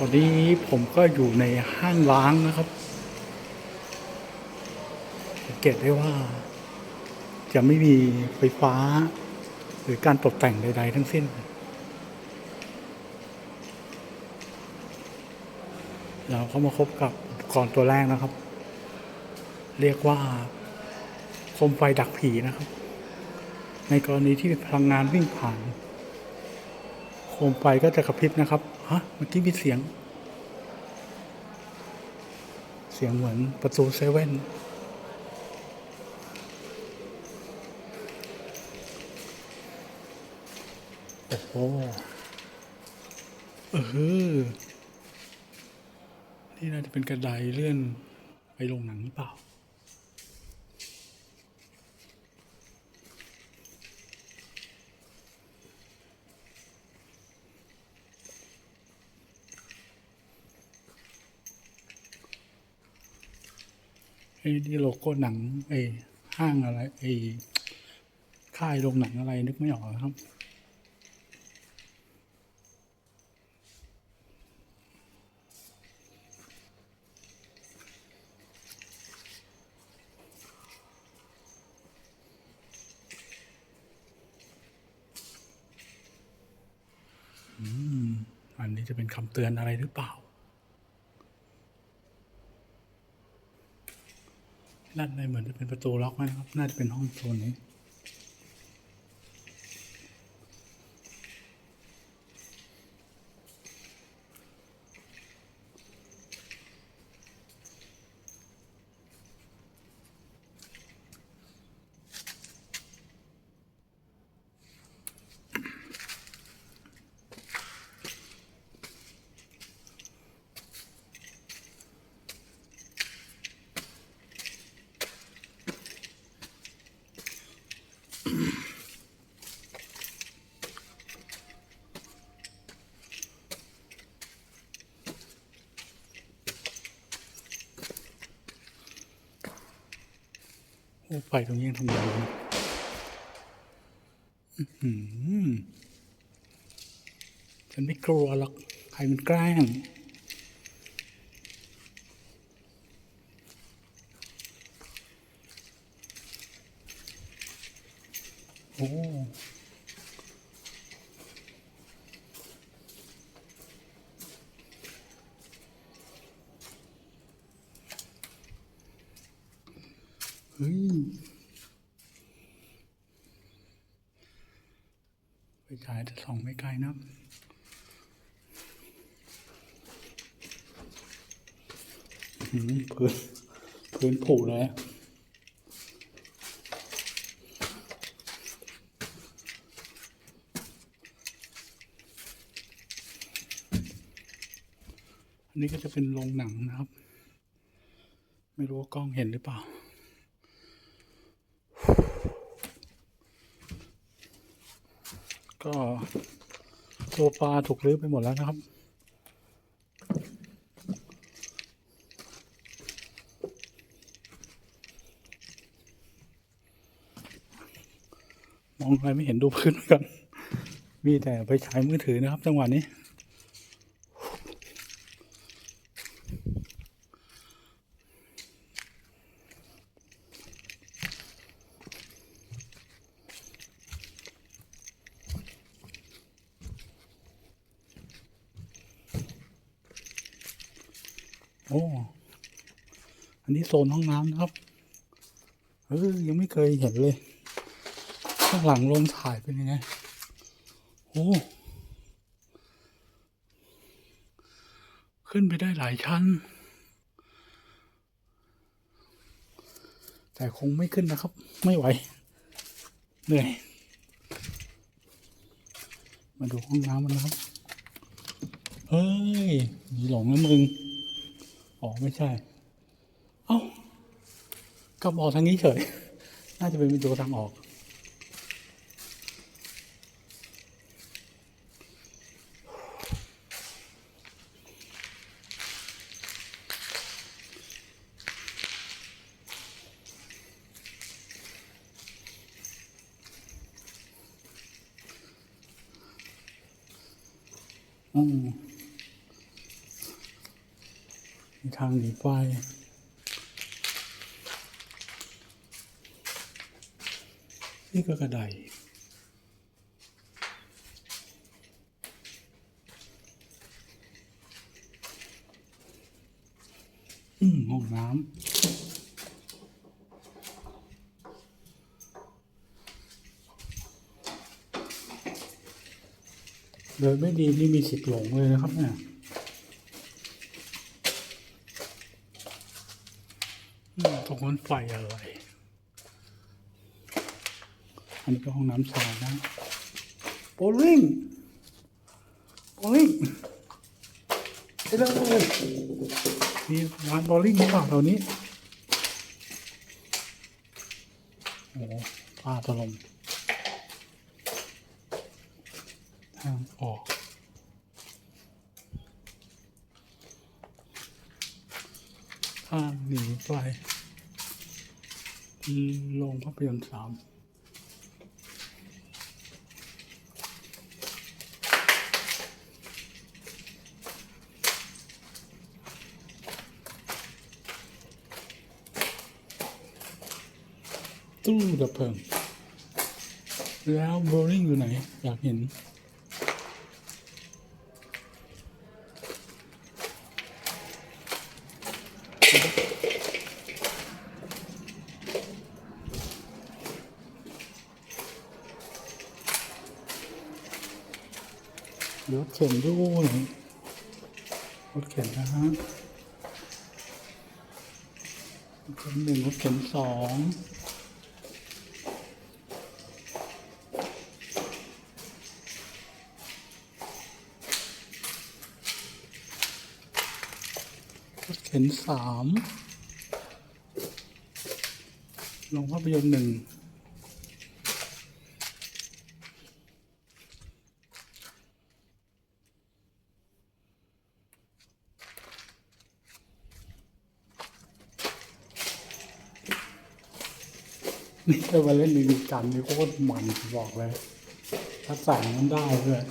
ตอนนี้ผมก็อยู่ในห้างร้างนะครับสังเกตได้ว่า จะไม่มีไฟฟ้า หรือการตกแต่งใด ๆ ทั้งสิ้น เราเข้ามาพบกับอุปกรณ์ตัวแรกนะครับ เรียกว่าโคมไฟดักผีนะครับ ในกรณีที่พลังงานวิ่งผ่าน โคมไฟก็จะกระพริบนะครับ ฮะเมื่อกี้มีเสียง เสียงเหมือนประตูเซเว่นโอ้โหเออนี่น่าจะเป็นกระไดเลื่อนไปลงหนังหรือเปล่า นี่โลโก้หนังไอ้ห้างอะไรไอ้ค่ายโรงหนังอะไรนึกไม่ออกครับอืมอันนี้จะเป็นคำเตือนอะไรหรือเปล่า ด้านในเหมือนจะเป็นประตูล็อกไหมนะครับ น่าจะเป็นห้องโซนนี้ โอ้ไฟตรงนี้ยังทำงานอยู่นะฉันไม่กลัวหรอก ใครมันแกล้งโอ้ เฮ้ยไปฉายจะส่องไม่ไกลนะพื้นพื้นผุเลยอันนี้ก็จะเป็นโรงหนังนะครับ ไม่รู้ว่ากล้องเห็นหรือเปล่า ก็โซฟาถูกรื้อไปหมดแล้วนะครับ มองอะไรไม่เห็นดูพื้นกัน มีแต่ไปใช้มือถือนะครับ จังหวะนี้ อ้อันนี้โซนห้องน้ำนะครับ เออยังไม่เคยเห็นเลย ข้างหลังโรงถ่ายเป็นยังไง โอ้ ขึ้นไปได้หลายชั้น แต่คงไม่ขึ้นนะครับ ไม่ไหว เหนื่อย มาดูห้องน้ำมันนะครับ เฮ้ยมีหลงแล้วมึง อ๋อไม่ใช่ เอ้ากลับออกทางนี้เฉย น่าจะเป็นประตูทางออก อืม ทางหนีไฟนี่ก็กระไดอืมห้องน้ำเดินไม่ดีนี่มีสิทธิ์หลงเลยนะครับเนี่ย อืม ตรงนั้นไฟอะไร อันนี้ก็ห้องน้ำชายนะ โบลิ่ง โบลิ่งไปเลยมีร้านโบลิ่งหรือเปล่าแถวนี้ โอ้ป้าตะลมทางออก ทางหนีไฟโรงภาพยนตร์สามตู้ดับเพลิง แล้วโบลิ่งอยู่ไหน อยากเห็น เข็นด้วยรถเข็นนะฮะรถเข็นหนึ่งรถเข็นสองรถเข็นสามโรงภาพยนตร์หนึ่ง นี่ถ้ามาเล่นในวีกันนี่โคตรมันบอกเลยถ้าสั่งมันได้ด้วย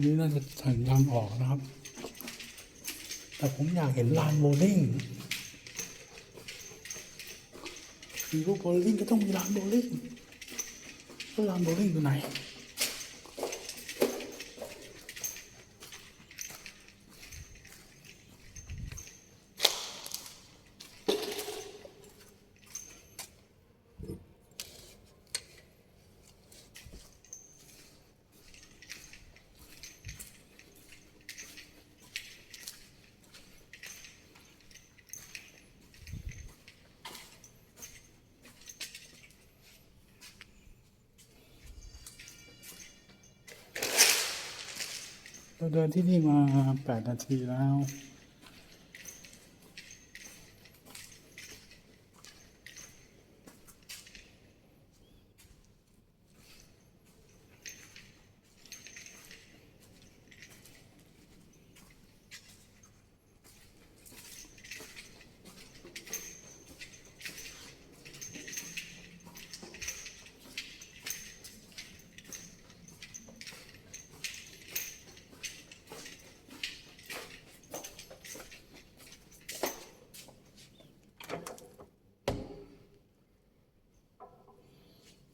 นี่น่าจะถึงทางออกนะครับ แต่ผมอยากเห็นลานโบลิ่งมีรูปโบลิ่งก็ต้องมีลานโบลิ่งแล้วลานโบลิ่งอยู่ไหน เราเดินที่นี่มาแปดนาทีแล้ว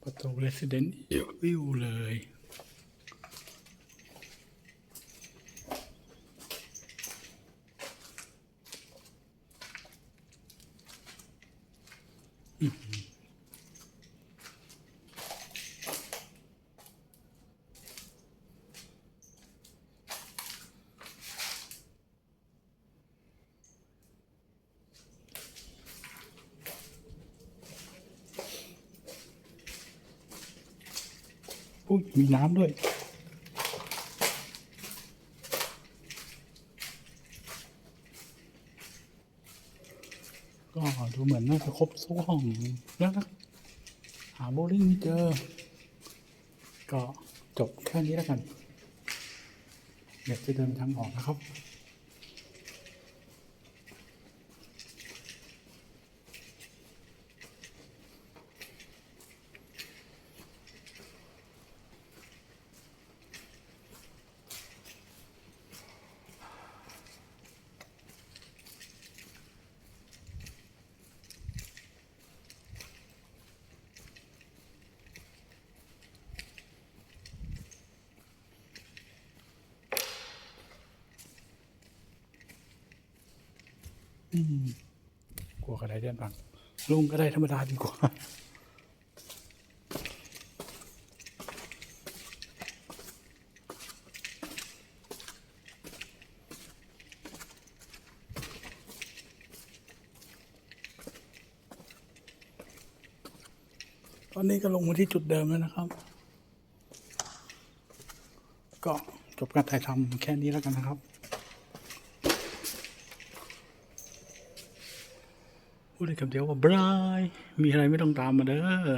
ประตู Resident Evil เลย มีน้ำด้วยก็ดูเหมือนน่าจะครบทุกห้องแล้วนะหาโบลิ่งไม่เจอ ก็จบแค่นี้แล้วกัน เดี๋ยวจะเดินทางออกนะครับ กลัวกระไดเดือนบังลุงก็ได้ธรรมดาดีกว่าตอนนี้ก็ลงมาที่จุดเดิมแล้วนะครับ ก็จบการถ่ายทำแค่นี้แล้วกันนะครับ พูด ได้คำเดียวว่าบายมีอะไรไม่ต้องตามมาเด้อ